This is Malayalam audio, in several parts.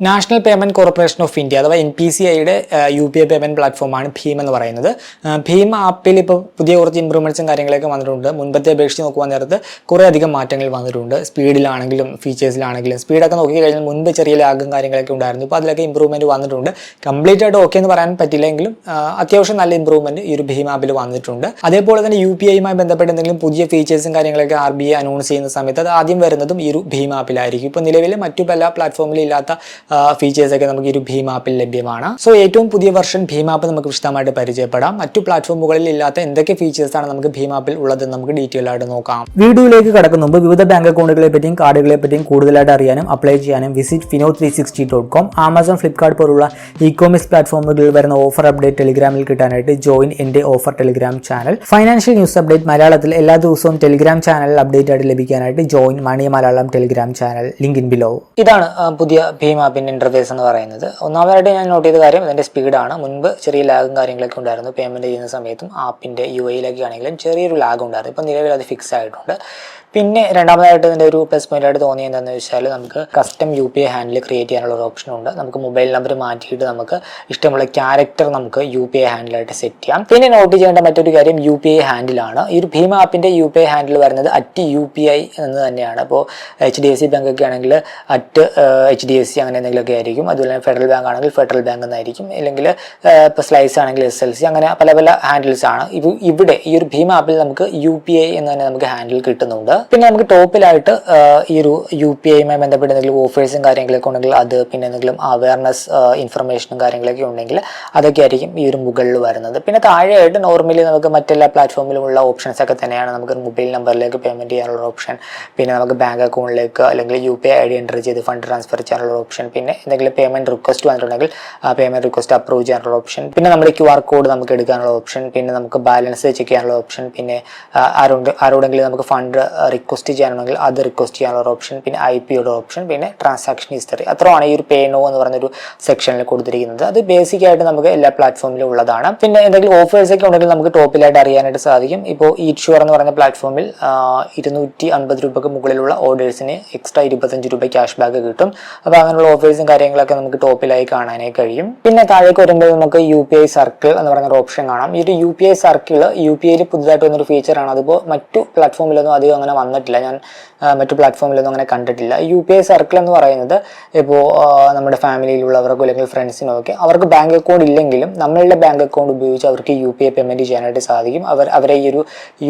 National payment corporation of India അഥവാ എൻ പി സി ഐയുടെ യു പി ഐ പേയ്മെന്റ് പ്ലാറ്റ്ഫോമാണ് ഭീം എന്ന് പറയുന്നത്. ഭീം ആപ്പിൽ ഇപ്പോൾ പുതിയ കുറച്ച് ഇമ്പ്രൂവ്മെന്റ്സും കാര്യങ്ങളൊക്കെ വന്നിട്ടുണ്ട്. മുൻപത്തെ അപേക്ഷിച്ച് നോക്കുവാൻ നേരത്ത് കുറേ അധികം മാറ്റങ്ങൾ വന്നിട്ടുണ്ട്. സ്പീഡിലാണെങ്കിലും ഫീച്ചേഴ്സിലാണെങ്കിലും സ്പീഡൊക്കെ നോക്കി കഴിഞ്ഞാൽ മുൻപ് ചെറിയ ലാഗും കാര്യങ്ങളൊക്കെ ഉണ്ടായിരുന്നു. ഇപ്പോൾ അതിലൊക്കെ ഇമ്പ്രൂവ്മെന്റ് വന്നിട്ടുണ്ട്. കംപ്ലീറ്റ് ആയിട്ട് ഓക്കെ എന്ന് പറയാൻ പറ്റില്ലെങ്കിലും അത്യാവശ്യം നല്ല ഇമ്പ്രൂവ്മെന്റ് ഈ ഒരു ഭീം ആപ്പിൽ വന്നിട്ടുണ്ട്. അതേപോലെ തന്നെ യു പി ഐയുമായി ബന്ധപ്പെട്ട് എന്തെങ്കിലും പുതിയ ഫീച്ചേഴ്സും കാര്യങ്ങളൊക്കെ ആർ ബി ഐ അനൗൺസ് ചെയ്യുന്ന സമയത്ത് അത് ആദ്യം വരുന്നതും ഈ ഒരു ഭീം ആപ്പിലായിരിക്കും. ഇപ്പോൾ നിലവിൽ മറ്റു പല പ്ലാറ്റ്ഫോമിലും ഇല്ലാത്ത ഫീച്ചേഴ്സ് ഒക്കെ നമുക്ക് ഈ ഒരു ഭീം ആപ്പിൽ ലഭ്യമാണ്. സോ ഏറ്റവും പുതിയ വെർഷൻ ഭീം ആപ്പ് നമുക്ക് വിശദമായിട്ട് പരിചയപ്പെടാം. മറ്റു പ്ലാറ്റ്ഫോമുകളിൽ ഇല്ലാത്ത എന്തൊക്കെ ഫീച്ചേഴ്സാണ് നമുക്ക് ഭീം ആപ്പിൽ ഉള്ളതെന്ന് നമുക്ക് ഡീറ്റെയിൽ ആയിട്ട് നോക്കാം. വീഡിയോയിലേക്ക് കടക്കുന്ന മുമ്പ് വിവിധ ബാങ്ക് അക്കൗണ്ടുകളെ പറ്റിയും കാർഡുകളെ പറ്റിയും കൂടുതലായിട്ട് അറിയാനും അപ്ലൈ ചെയ്യാനും visit Fino three sixty dot com Amazon Flipkart പോലുള്ള ഇ കോമേഴ്സ് പ്ലാറ്റ്ഫോമുകളിൽ വരുന്ന ഓഫർ അപ്ഡേറ്റ് ടെലിഗ്രാമിൽ കിട്ടാനായിട്ട് ജോയിൻ എന്റെ offer Telegram channel financial news update മലയാളത്തിൽ എല്ലാ ദിവസവും ടെലിഗ്രാം ചാനൽ അപ്ഡേറ്റ് ആയിട്ട് ലഭിക്കാനായിട്ട് join money Malayalam Telegram channel link in below ഇതാണ് പുതിയ ഭീം ആപ്പിന്റെ ഇന്റർഫേസ് എന്ന് പറയുന്നത്. ഒന്നാമതായിട്ട് ഞാൻ നോട്ട് ചെയ്ത കാര്യം ഇതിന്റെ സ്പീഡാണ് മുൻപ് ചെറിയ ലാഗും കാര്യങ്ങളൊക്കെ ഉണ്ടായിരുന്നു. പേയ്മെന്റ് ചെയ്യുന്ന സമയത്തും ആപ്പിന്റെ യു ഐയിലൊക്കെ ആണെങ്കിലും ചെറിയൊരു ലാഗ് ഉണ്ടായിരുന്നു. ഇപ്പം നിലവിൽ അത് ഫിക്സ് ആയിട്ടുണ്ട്. പിന്നെ രണ്ടാമതായിട്ട് ഇതിന്റെ ഒരു പ്ലസ് പോയിന്റ് ആയിട്ട് തോന്നിയത് എന്താണെന്ന് വെച്ചാൽ നമുക്ക് custom U P I handle create ചെയ്യാനുള്ള ഒരു ഓപ്ഷൻ ഉണ്ട്. നമുക്ക് മൊബൈൽ നമ്പർ മാറ്റിയിട്ട് നമുക്ക് ഇഷ്ടമുള്ള ക്യാരക്ടർ നമുക്ക് യു പി ഐ ഹാൻഡിലായിട്ട് സെറ്റ് ചെയ്യാം. പിന്നെ നോട്ട് ചെയ്യേണ്ട മറ്റൊരു കാര്യം യു പി ഐ ഹാൻഡിലാണ് ഈ ഒരു ഭീമ ആപ്പിന്റെ യു പി ഐ ഹാൻഡിൽ വരുന്നത് അറ്റ് യു പി ഐ എന്ന് തന്നെയാണ്. അപ്പോൾ H D F C bank ഒക്കെ ആണെങ്കിൽ at H D F C അങ്ങനെ എന്തെങ്കിലുമൊക്കെ ആയിരിക്കും. അതുപോലെ ഫെഡറൽ ബാങ്ക് ആണെങ്കിൽ ഫെഡറൽ ബാങ്ക് എന്നായിരിക്കും. അല്ലെങ്കിൽ ഇപ്പോൾ സ്ലൈസ് ആണെങ്കിൽ എസ് എൽ സി അങ്ങനെ പല പല ഹാൻഡിൽസ് ആണ്. ഇവിടെ ഈ ഒരു ഭീമ ആപ്പിൽ നമുക്ക് യു പി ഐ എന്ന് തന്നെ നമുക്ക് ഹാൻഡിൽ കിട്ടുന്നുണ്ട്. പിന്നെ നമുക്ക് ടോപ്പിലായിട്ട് ഈ ഒരു യു പി ഐയുമായി ബന്ധപ്പെട്ട് എന്തെങ്കിലും ഓഫേഴ്സും കാര്യങ്ങളൊക്കെ ഉണ്ടെങ്കിൽ അത് പിന്നെ എന്തെങ്കിലും അവയർനെസ് ഇൻഫർമേഷനും കാര്യങ്ങളൊക്കെ ഉണ്ടെങ്കിൽ അതൊക്കെ ആയിരിക്കും ഈ ഒരു മുകളിൽ വരുന്നത്. പിന്നെ താഴെയായിട്ട് നോർമലി നമുക്ക് മറ്റെല്ലാ പ്ലാറ്റ്ഫോമിലുമുള്ള ഓപ്ഷൻസ് ഒക്കെ തന്നെയാണ് നമുക്ക് മൊബൈൽ നമ്പറിലേക്ക് പേയ്മെന്റ് ചെയ്യാനുള്ള ഓപ്ഷൻ പിന്നെ നമുക്ക് ബാങ്ക് അക്കൗണ്ടിലേക്ക് അല്ലെങ്കിൽ U P I I D enter ചെയ്ത് ഫണ്ട് ട്രാൻസ്ഫർ ചെയ്യാനുള്ള ഓപ്ഷൻ പിന്നെ എന്തെങ്കിലും പേയ്മെന്റ് റിക്വസ്റ്റ് വന്നിട്ടുണ്ടെങ്കിൽ ആ പേയ്മെന്റ് റിക്വസ്റ്റ് അപ്രൂവ് ചെയ്യാനുള്ള ഓപ്ഷൻ പിന്നെ നമ്മുടെ ക്യു ആർ കോഡ് നമുക്ക് എടുക്കാനുള്ള ഓപ്ഷൻ പിന്നെ നമുക്ക് ബാലൻസ് ചെക്ക് ചെയ്യാനുള്ള ഓപ്ഷൻ പിന്നെ ആരോടെങ്കിലും നമുക്ക് ഫണ്ട് റിക്വസ്റ്റ് ചെയ്യണമെങ്കിൽ അത് റിക്വസ്റ്റ് ചെയ്യാനുള്ള ഓപ്ഷൻ പിന്നെ ഐ പി ഒയുടെ ഓപ്ഷൻ പിന്നെ ട്രാൻസാക്ഷൻ ഹിസ്റ്ററി അത്രയാണ് ഈ ഒരു പേ നോ എന്ന് പറഞ്ഞൊരു സെക്ഷനിൽ കൊടുത്തിരിക്കുന്നത്. അത് ബേസിക് ആയിട്ട് നമുക്ക് എല്ലാ പ്ലാറ്റ്ഫോമിലും ഉള്ളതാണ്. പിന്നെ എന്തെങ്കിലും ഓഫേഴ്സ് ഒക്കെ ഉണ്ടെങ്കിൽ നമുക്ക് ടോപ്പിലായിട്ട് അറിയാനായിട്ട് സാധിക്കും. ഇപ്പോൾ ഈറ്റ്ഷുവർ എന്ന് പറഞ്ഞ പ്ലാറ്റ്ഫോമിൽ ഇരുന്നൂറ്റി അൻപത് രൂപയ്ക്ക് മുകളിലുള്ള ഓർഡേഴ്സിന് എക്സ്ട്രാ ഇരുപത്തഞ്ച് രൂപ ക്യാഷ് ബാക്ക് കിട്ടും. അപ്പോൾ അങ്ങനെയുള്ള ഓഫേഴ്സും കാര്യങ്ങളൊക്കെ നമുക്ക് ടോപ്പിലായി കാണാനേ കഴിയും. പിന്നെ താഴേക്ക് വരുമ്പോൾ നമുക്ക് യു പി ഐ സർക്കിൾ എന്ന് പറയുന്ന ഒരു ഓപ്ഷൻ കാണാം. ഈ ഒരു U P I circle U P ഐയിൽ പുതുതായിട്ട് വന്നൊരു ഫീച്ചറാണ് അതിപ്പോൾ മറ്റു പ്ലാറ്റ്ഫോമിലൊന്നും അധികം അങ്ങനെ വന്നിട്ടില്ല. ഞാൻ മറ്റു പ്ലാറ്റ്ഫോമിലൊന്നും അങ്ങനെ കണ്ടിട്ടില്ല. യു പി ഐ സർക്കിൾ എന്ന് പറയുന്നത് ഇപ്പോൾ നമ്മുടെ ഫാമിലിയിലുള്ളവർക്കോ അല്ലെങ്കിൽ ഫ്രണ്ട്സിനോ ഒക്കെ അവർക്ക് ബാങ്ക് അക്കൗണ്ട് ഇല്ലെങ്കിലും നമ്മളുടെ ബാങ്ക് അക്കൗണ്ട് ഉപയോഗിച്ച് അവർക്ക് യു പി ഐ പേയ്മെന്റ് ചെയ്യാനായിട്ട് സാധിക്കും. അവർ അവരെ ഈ ഒരു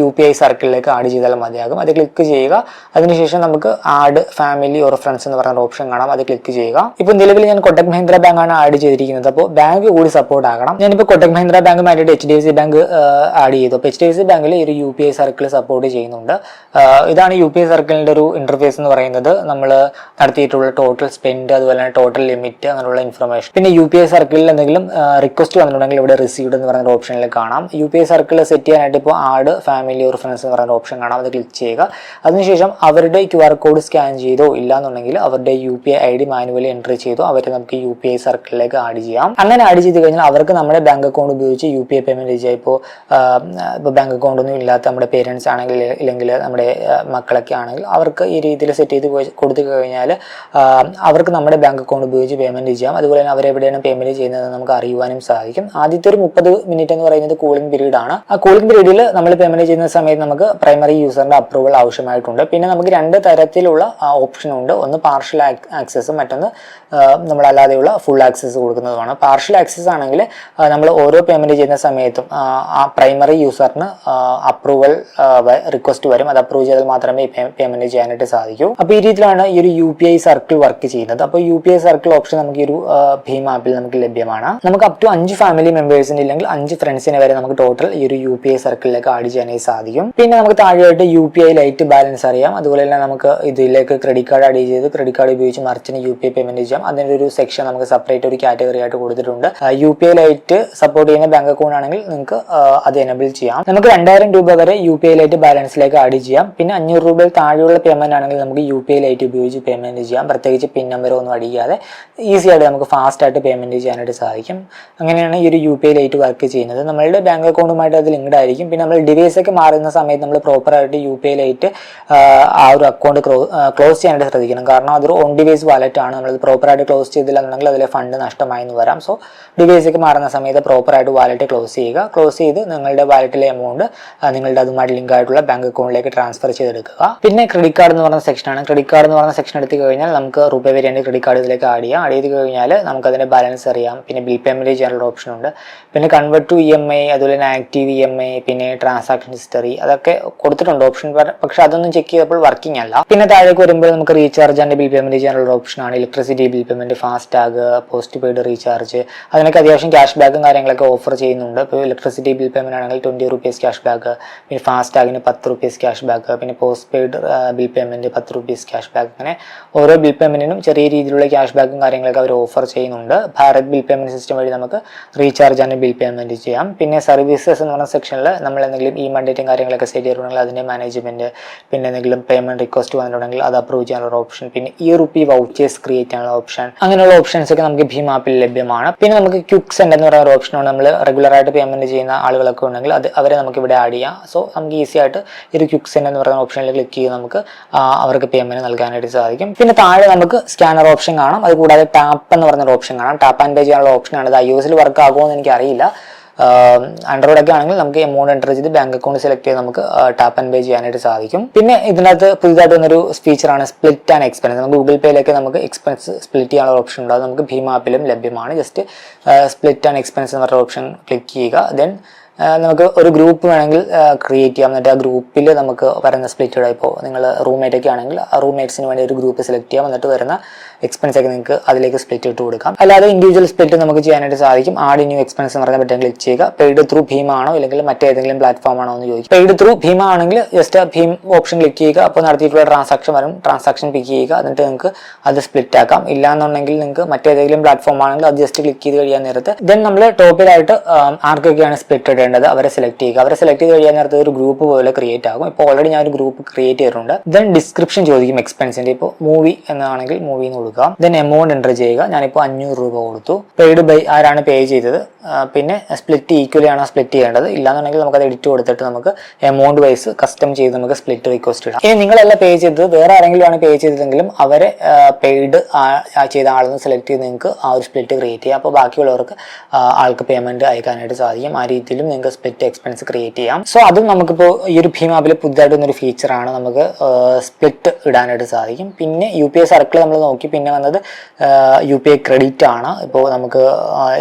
യു പി ഐ സർക്കിളിലേക്ക് ആഡ് ചെയ്താൽ മതിയാകും. അത് ക്ലിക്ക് ചെയ്യുക. അതിനുശേഷം നമുക്ക് ആഡ് ഫാമിലി ഓർ ഫ്രണ്ട്സ് എന്ന് പറയുന്ന ഓപ്ഷൻ കാണാം. അത് ക്ലിക്ക് ചെയ്യുക. ഇപ്പോൾ നിലവിൽ ഞാൻ കൊട്ടക് മഹീന്ദ്ര ബാങ്ക് ആണ് ആഡ് ചെയ്തിരിക്കുന്നത്. അപ്പോൾ ബാങ്ക് കൂടി സപ്പോർട്ട് ആകണം. ഞാനിപ്പോൾ കൊട്ടക് മഹീന്ദ്ര ബാങ്ക് മാറ്റിയിട്ട് H D F C bank add ചെയ്തു. അപ്പോൾ എച്ച് ഡി എഫ് സി ബാങ്കിൽ ഒരു U P I circle support ചെയ്യുന്നുണ്ട്. ഇതാണ് യു പി ഐ സർക്കിളിന്റെ ഒരു ഇന്റർഫേസ് എന്ന് പറയുന്നത്. നമ്മൾ നടത്തിയിട്ടുള്ള ടോട്ടൽ സ്പെൻഡ് അതുപോലെ തന്നെ ടോട്ടൽ ലിമിറ്റ് അങ്ങനെയുള്ള ഇൻഫർമേഷൻ പിന്നെ യു പി ഐ സർക്കിളിൽ എന്തെങ്കിലും റിക്വസ്റ്റ് വന്നിട്ടുണ്ടെങ്കിൽ ഇവിടെ റിസീവ്ഡ് എന്ന് പറയുന്ന ഓപ്ഷനിൽ കാണാം. U P I circle set ചെയ്യാനായിട്ട് ഇപ്പോൾ ആഡ് ഫാമിലി ഓർ ഫ്രണ്ട്സ് എന്ന് പറയുന്ന ഓപ്ഷൻ കാണാം. അത് ക്ലിക്ക് ചെയ്യുക. അതിനുശേഷം അവരുടെ ക്യു ആർ കോഡ് സ്കാൻ ചെയ്തോ ഇല്ലാന്നുണ്ടെങ്കിൽ അവരുടെ U P I I D manually enter ചെയ്തോ അവരെ നമുക്ക് യു പി ഐ സർക്കിളിലേക്ക് ആഡ് ചെയ്യാം. അങ്ങനെ ആഡ് ചെയ്ത് കഴിഞ്ഞാൽ അവർക്ക് നമ്മുടെ ബാങ്ക് അക്കൗണ്ട് ഉപയോഗിച്ച് യു പി ഐ പേയ്മെന്റ് ചെയ്യാം ഇപ്പോൾ ഇപ്പോൾ ബാങ്ക് അക്കൗണ്ട് ഒന്നും ഇല്ലാത്ത നമ്മുടെ പേരൻസ് ആണെങ്കിൽ ഇല്ലെങ്കിൽ നമ്മുടെ മക്കളൊക്കെ ആണെങ്കിൽ അവർക്ക് ഈ രീതിയിൽ സെറ്റ് ചെയ്ത് കൊടുത്തു കഴിഞ്ഞാൽ അവർക്ക് നമ്മുടെ ബാങ്ക് അക്കൗണ്ട് ഉപയോഗിച്ച് പേയ്മെന്റ് ചെയ്യാം. അതുപോലെ തന്നെ അവരെവിടെയാണ് പേയ്മെന്റ് ചെയ്യുന്നത് നമുക്ക് അറിയുവാനും സാധിക്കും. ആദ്യത്തെ ഒരു മുപ്പത് മിനിറ്റ് എന്ന് പറയുന്നത് കൂളിംഗ് പീരീഡ് ആണ്. ആ കൂളിംഗ് പീരീഡിൽ നമ്മൾ പേയ്മെന്റ് ചെയ്യുന്ന സമയത്ത് നമുക്ക് പ്രൈമറി യൂസറിന്റെ അപ്രൂവൽ ആവശ്യമായിട്ടുണ്ട്. പിന്നെ നമുക്ക് രണ്ട് തരത്തിലുള്ള ഓപ്ഷൻ ഉണ്ട്. ഒന്ന് പാർഷ്യൽ ആക്സസും മറ്റൊന്ന് നമ്മളല്ലാതെയുള്ള ഫുൾ ആക്സസ് കൊടുക്കുന്നതുമാണ്. പാർഷ്യൽ ആക്സസ് ആണെങ്കിൽ നമ്മൾ ഓരോ പേയ്മെന്റ് ചെയ്യുന്ന സമയത്തും ആ പ്രൈമറി യൂസറിന് അപ്രൂവൽ റിക്വസ്റ്റ് വരും. അത് അപ്രൂവ് ചെയ്താൽ മാത്രമേ പേയ്മെന്റ് ചെയ്യാനായിട്ട് സാധിക്കൂ. അപ്പോൾ ഈ രീതിയിലാണ് ഈ ഒരു U P I circle work ചെയ്യുന്നത്. അപ്പോൾ U P I circle option നമുക്ക് ഈ ഒരു ഭീം ആപ്പിൽ നമുക്ക് ലഭ്യമാണ്. നമുക്ക് അപ് ടു അഞ്ച് ഫാമിലി മെമ്പേഴ്സിന് ഇല്ലെങ്കിൽ അഞ്ച് ഫ്രണ്ട്സിനെ വരെ നമുക്ക് ടോട്ടൽ ഈ ഒരു യു പി ഐ സർക്കിളിലേക്ക് ആഡ് ചെയ്യാനായി സാധിക്കും. പിന്നെ നമുക്ക് താഴെയായിട്ട് U P I lite balance അറിയാം. അതുപോലെ തന്നെ നമുക്ക് ഇതിലേക്ക് ക്രെഡിറ്റ് കാർഡ് ആഡ് ചെയ്ത് ക്രെഡിറ്റ് കാർഡ് ഉപയോഗിച്ച് മറിച്ചിന് യു പി ഐ പേയ്മെന്റ് ചെയ്യാം. അതിന്റെ ഒരു സെക്ഷൻ നമുക്ക് സെപ്പറേറ്റ് ഒരു കാറ്റഗറി ആയിട്ട് കൊടുത്തിട്ടുണ്ട്. U P I lite support ചെയ്യുന്ന ബാങ്ക് അക്കൗണ്ട് ആണെങ്കിൽ നിങ്ങൾക്ക് അത് എനബിൾ ചെയ്യാം. നമുക്ക് രണ്ടായിരം രൂപ വരെ യു പി ഐ ലൈറ്റ് ബാലൻസിലേക്ക് ആഡ് ചെയ്യാം. പിന്നെ അഞ്ഞൂറ് രൂപയിൽ താഴെയുള്ള പേയ്മെന്റ് ആണെങ്കിൽ നമുക്ക് യു പി ഐ ലൈറ്റ് ഉപയോഗിച്ച് പേയ്മെന്റ് ചെയ്യാം. പ്രത്യേകിച്ച് പിൻ നമ്പർ ഒന്നും അടിക്കാതെ ഈസി ആയിട്ട് നമുക്ക് ഫാസ്റ്റ് ആയിട്ട് പേയ്മെന്റ് ചെയ്യാനായിട്ട് സാധിക്കും. അങ്ങനെയാണ് ഈ ഒരു U P I lite work ചെയ്യുന്നത്. നമ്മളുടെ ബാങ്ക് അക്കൗണ്ടുമായിട്ട് അത് ലിങ്ക്ഡ് ആയിരിക്കും. പിന്നെ നമ്മൾ ഡിവൈസ് ഒക്കെ മാറുന്ന സമയത്ത് നമ്മൾ പ്രോപ്പറായിട്ട് യു പി ഐ ലൈറ്റ് ആ ഒരു അക്കൗണ്ട് ക്ലോസ് ചെയ്യാനായിട്ട് ശ്രദ്ധിക്കണം. കാരണം അതൊരു ഓൺ ഡിവൈസ് വാലറ്റ് ആണ്. നമ്മൾ പ്രോപ്പറായിട്ട് ക്ലോസ് ചെയ്തില്ലെന്നുണ്ടെങ്കിൽ അതിലെ ഫണ്ട് നഷ്ടമായി എന്ന് വരാം. സോ ഡിവൈസ് ഒക്കെ മാറുന്ന സമയത്ത് പ്രോപ്പറായിട്ട് വാലറ്റ് ക്ലോസ് ചെയ്യുക. ക്ലോസ് ചെയ്ത് നിങ്ങളുടെ വാലറ്റിലെ എമൗണ്ട് നിങ്ങളുടെ അതുമായിട്ട് ലിങ്ക് ആയിട്ടുള്ള ബാങ്ക് അക്കൗണ്ടിലേക്ക് ട്രാൻസ്ഫർ ചെയ്തെടുക്കുക. പിന്നെ ക്രെഡിറ്റ് കാർഡ് എന്ന് പറയുന്ന സെക്ഷനാണ് ക്രെഡിറ്റ് കാർഡ് എന്ന് പറഞ്ഞ സെക്ഷൻ എടുത്തു കഴിഞ്ഞാൽ നമുക്ക് റുപ്പേ വേരിയന്റ് ക്രെഡിറ്റ് കാർഡ് ഇതിലേക്ക് ആഡ് ചെയ്യാം. ആഡ് ചെയ്ത് കഴിഞ്ഞാൽ നമുക്ക് അതിന്റെ ബാലൻസ് അറിയാം. പിന്നെ ബിൽ പേയ്മെന്റ് ചെയ്യാനുള്ള ഓപ്ഷൻ ഉണ്ട്. പിന്നെ convert to E M I അതുപോലെ തന്നെ ആക്റ്റീവ് ഇ എം ഐ പിന്നെ ട്രാൻസാക്ഷൻ ഹിസ്റ്ററി അതൊക്കെ കൊടുത്തിട്ടുണ്ട്. ഓപ്ഷൻ പക്ഷെ അതൊന്നും ചെക്ക് ചെയ്തപ്പോൾ വർക്കിംഗ് അല്ല. പിന്നെ താഴേക്ക് വരുമ്പോൾ നമുക്ക് റീചാർജ് ആൻഡ് ബിൽ പേയ്മെന്റ് ചെയ്യാനുള്ള ഓപ്ഷനാണ് electricity bill payment tag postpaid recharge അതിനൊക്കെ അത്യാവശ്യം ക്യാഷ് ബാക്കും കാര്യങ്ങളൊക്കെ ഓഫർ ചെയ്യുന്നുണ്ട്. ഇപ്പോൾ ഇലക്ട്രിസിറ്റി ബിൽ പേയ്മെന്റ് ആണെങ്കിൽ ട്വന്റി റുപ്പീസ് ക്യാഷ് ബാക്ക് പിന്നെ ഫാസ്റ്റ് ടാഗിന് പത്ത് റുപ്പീസ് ക്യാഷ് ബാക്ക് പിന്നെ പോസ്റ്റ് പെയ്ഡ് ബിൽ പേയ്മെന്റ് പത്ത് റുപ്പീസ് ക്യാഷ് ബാക്ക് അങ്ങനെ ഓരോ ബിൽ പേയ്മെന്റിനും ചെറിയ രീതിയിലുള്ള ക്യാഷ് ബാക്കും കാര്യങ്ങളൊക്കെ അവർ ഓഫർ ചെയ്യുന്നുണ്ട്. ഭാരത് ബിൽ പേയ്മെന്റ് സിസ്റ്റം വഴി നമുക്ക് റീചാർജ് ആണ് ബിൽ പേയ്മെന്റ് ചെയ്യാം. പിന്നെ സർവീസസ് എന്ന് പറഞ്ഞ സെക്ഷനിൽ നമ്മൾ എന്തെങ്കിലും ഈ മണ്ടേറ്റും കാര്യങ്ങളൊക്കെ സെറ്റ് ചെയ്തിട്ടുണ്ടെങ്കിൽ അതിന്റെ മാനേജ്മെന്റ് പിന്നെ എന്തെങ്കിലും പേയ്മെന്റ് റിക്വസ്റ്റ് വന്നിട്ടുണ്ടെങ്കിൽ അത് അപ്രൂവ് ചെയ്യാനുള്ള ഓപ്ഷൻ പിന്നെ ഈ റുപ്പി വൗച്ചേഴ്സ് ക്രിയേറ്റ് ചെയ്യാനുള്ള ഓപ്ഷൻ അങ്ങനെയുള്ള ഓപ്ഷൻസ് ഒക്കെ നമുക്ക് ഭീം ആപ്പിൽ ലഭ്യമാണ്. പിന്നെ നമുക്ക് ക്യുക്ക് സെൻഡ് എന്ന് പറയുന്ന ഒരു ഓപ്ഷനാണ് നമ്മൾ റെഗുലർ ആയിട്ട് പേയ്മെന്റ് ചെയ്യുന്ന ആളുകളൊക്കെ ഉണ്ടെങ്കിൽ അത് അവരെ നമുക്ക് ഇവിടെ ആഡ് ചെയ്യാം. സോ നമുക്ക് ഈസി ആയിട്ട് ഈ ഒരു ക്യുക്ക് എന്ന് പറയുന്ന ഓപ്ഷനിൽ ക്ലിക്ക് ചെയ്ത് നമുക്ക് അവർക്ക് പേയ്മെന്റ് നൽകാനായിട്ട് സാധിക്കും. പിന്നെ താഴെ നമുക്ക് സ്കാനർ ഓപ്ഷൻ കാണാം. അത് കൂടാതെ ടാപ്പ് എന്ന് പറഞ്ഞൊരു ഓപ്ഷൻ കാണാം. ടാപ്പ് ആൻഡ് പേ ചെയ്യാനുള്ള ഓപ്ഷനാണ് ഇത് ഐ ഒ എസിൽ വർക്ക് ആകുമോ എന്ന് എനിക്കറിയില്ല. ആൻഡ്രോയിഡ് ഒക്കെ ആണെങ്കിൽ നമുക്ക് എമൗണ്ട് എന്റർ ചെയ്ത് ബാങ്ക് അക്കൗണ്ട് സെലക്ട് ചെയ്ത് നമുക്ക് ടാപ്പ് ആൻഡ് പേ ചെയ്യാനായിട്ട് സാധിക്കും. പിന്നെ ഇതിനകത്ത് പുതിയതായിട്ട് വന്നൊരു ഫീച്ചറാണ് സ്പ്ലിറ്റ് ആൻഡ് എക്സ്പെൻസ് നമുക്ക് ഗൂഗിൾ പേയിലൊക്കെ നമുക്ക് എക്സ്പെൻസ് സ്പ്ലിറ്റ് ചെയ്യാനുള്ള ഓപ്ഷൻ ഉണ്ട്. അത് നമുക്ക് ഭീം ആപ്പിലും ലഭ്യമാണ്. ജസ്റ്റ് സ്പ്ലിറ്റ് ആൻഡ് എക്സ്പെൻസ് എന്ന് പറഞ്ഞ ഓപ്ഷൻ ക്ലിക്ക് ചെയ്യുക. ദെൻ നമുക്ക് ഒരു ഗ്രൂപ്പ് വേണമെങ്കിൽ ക്രിയേറ്റ് ചെയ്യാം. എന്നിട്ട് ആ ഗ്രൂപ്പിൽ നമുക്ക് വരുന്ന സ്പ്ലിറ്റ് ഇപ്പോൾ നിങ്ങൾ റൂംമേറ്റ് ഒക്കെ ആണെങ്കിൽ ആ റൂംമേറ്റ്സിന് വേണ്ടി ഒരു ഗ്രൂപ്പ് സെലക്ട് ചെയ്യാം. എന്നിട്ട് വരുന്ന എക്സ്പെൻസ് ഒക്കെ നിങ്ങൾക്ക് അതിലേക്ക് സ്പ്ലിറ്റ് ഇട്ട് കൊടുക്കാം. അല്ലാതെ ഇൻഡിവിജ്വൽ സ്പ്ലിറ്റ് നമുക്ക് ചെയ്യാനായിട്ട് സാധിക്കും. ആഡ് ന്യൂ എക്സ്പെൻസ് എന്ന് പറഞ്ഞ ബട്ടൺ ക്ലിക്ക് ചെയ്യുക. പെയ്ഡ് ത്രൂ ഭീം ആണോ അല്ലെങ്കിൽ മറ്റേതെങ്കിലും പ്ലാറ്റ്ഫോം ആണോ എന്ന് ചോദിക്കും. പെയ്ഡ് ത്രൂ ഭീം ആണെങ്കിൽ ജസ്റ്റ് ഭീം ഓപ്ഷൻ ക്ലിക്ക് ചെയ്യുക. അപ്പോൾ നടത്തിയിട്ടുള്ള ട്രാൻസാക്ഷൻ വരും. ട്രാൻസാക്ഷൻ പിക്ക് ചെയ്യുക. എന്നിട്ട് നിങ്ങൾക്ക് അത് സ്പ്ലിറ്റ് ആക്കാം. ഇല്ലാന്നുണ്ടെങ്കിൽ നിങ്ങൾക്ക് മറ്റേതെങ്കിലും പ്ലാറ്റ്ഫോം ആണെങ്കിൽ അത് ജസ്റ്റ് ക്ലിക്ക് ചെയ്ത് കഴിയാൻ നേരത്ത് ദെൻ നമ്മൾ ടോപ്പിലായിട്ട് ആർക്കൊക്കെയാണ് സ്പ്ലിറ്റ് ഇടേണ്ടത് അവരെ സെലക്ട് ചെയ്യുക. അവരെ സെലക്ട് ചെയ്ത് കഴിയാൻ നേരത്തെ ഒരു ഗ്രൂപ്പ് പോലെ ക്രിയേറ്റ് ആകും. ഇപ്പോൾ ഓൾറെഡി ഞാൻ ഒരു ഗ്രൂപ്പ് ക്രിയേറ്റ് ചെയ്തിട്ടുണ്ട്. ദെൻ ഡിസ്ക്രിപ്ഷൻ ചോദിക്കും എക്സ്പെൻസിന്റെ ഇപ്പോൾ മൂവി എന്നാണെങ്കിൽ മൂവി എന്ന് കൊടുക്കാം. ദെൻ എമൗണ്ട് എന്റർ ചെയ്യുക. ഞാനിപ്പോൾ അഞ്ഞൂറ് രൂപ കൊടുത്തു. പെയ്ഡ് ബൈ ആരാണ് പേ ചെയ്തത്? പിന്നെ സ്പ്ലിറ്റ് ഈക്വലി ആണ് സ്പ്ലിറ്റ് ചെയ്യേണ്ടത്? ഇല്ലാന്നുണ്ടെങ്കിൽ നമുക്ക് അത് എഡിറ്റ് കൊടുത്തിട്ട് നമുക്ക് എമൗണ്ട് വൈസ് കസ്റ്റം ചെയ്ത് നമുക്ക് സ്പ്ലിറ്റ് റിക്വസ്റ്റ് ഇടാം. ഇനി നിങ്ങളെല്ലാം പേ ചെയ്തത്. വേറെ ആരെങ്കിലും ആണ് പേ ചെയ്തതെങ്കിലും അവരെ പെയ്ഡ് ചെയ്ത ആളെന്ന് സെലക്ട് ചെയ്ത് നിങ്ങൾക്ക് ആ ഒരു സ്പ്ലിറ്റ് ക്രിയേറ്റ് ചെയ്യാം. അപ്പോൾ ബാക്കിയുള്ളവർക്ക് ആൾക്ക് പേയ്മെന്റ് അയക്കാനായിട്ട് സാധിക്കും. ആ രീതിയിലും നിങ്ങൾക്ക് സ്പ്ലിറ്റ് എക്സ്പെൻസ് ക്രിയേറ്റ് ചെയ്യാം. സോ അതും നമുക്കിപ്പോൾ ഈ ഒരു ഭീം ആപ്പിൽ പുതുതായിട്ട് വന്നൊരു ഫീച്ചറാണ് നമുക്ക് സ്പ്ലിറ്റ് ഇടാനായിട്ട് സാധിക്കും. പിന്നെ യു പി ഐ സർക്കിൾ നമ്മൾ നോക്കി. പിന്നെ വന്നത് യു പി ഐ ക്രെഡിറ്റ് ആണ്. ഇപ്പോൾ നമുക്ക്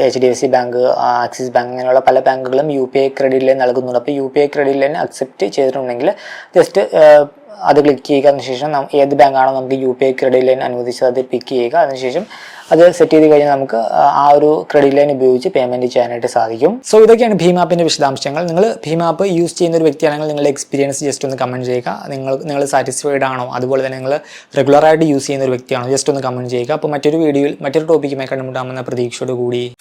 H D F C bank Axis bank അങ്ങനെയുള്ള പല ബാങ്കുകളും U P I credit line നൽകുന്നുണ്ട്. അപ്പോൾ U P I credit line accept ചെയ്തിട്ടുണ്ടെങ്കിൽ ജസ്റ്റ് അത് ക്ലിക്ക് ചെയ്യുക. അതിനുശേഷം ഏത് ബാങ്കാണോ നമുക്ക് U P I credit line അനുവദിച്ചത് അത് പിക്ക് ചെയ്യുക. അതിനുശേഷം അത് സെറ്റ് ചെയ്ത് കഴിഞ്ഞാൽ നമുക്ക് ആ- ഒരു ക്രെഡിറ്റ് ലൈൻ ഉപയോഗിച്ച് പേയ്മെന്റ് ചെയ്യാനായിട്ട് സാധിക്കും. സോ ഇതൊക്കെയാണ് ഭീം ആപ്പിന്റെ വിശദാംശങ്ങൾ. നിങ്ങൾ ഭീം ആപ്പ് യൂസ് ചെയ്യുന്ന ഒരു വ്യക്തിയാണെങ്കിൽ നിങ്ങളുടെ എക്സ്പീരിയൻസ് ജസ്റ്റ് ഒന്ന് കമന്റ് ചെയ്യുക. നിങ്ങൾ നിങ്ങൾ സാറ്റിസ്ഫൈഡ് ആണോ? അതുപോലെ തന്നെ നിങ്ങൾ റെഗുലറായിട്ട് യൂസ് ചെയ്യുന്ന ഒരു വ്യക്തിയാണോ? ജസ്റ്റ് ഒന്ന് കമന്റ് ചെയ്യുക. അപ്പോൾ മറ്റൊരു വീഡിയോയിൽ മറ്റൊരു ടോപ്പിക്കുമായി കണ്ടുമുട്ടാമെന്ന പ്രതീക്ഷയോട് കൂടി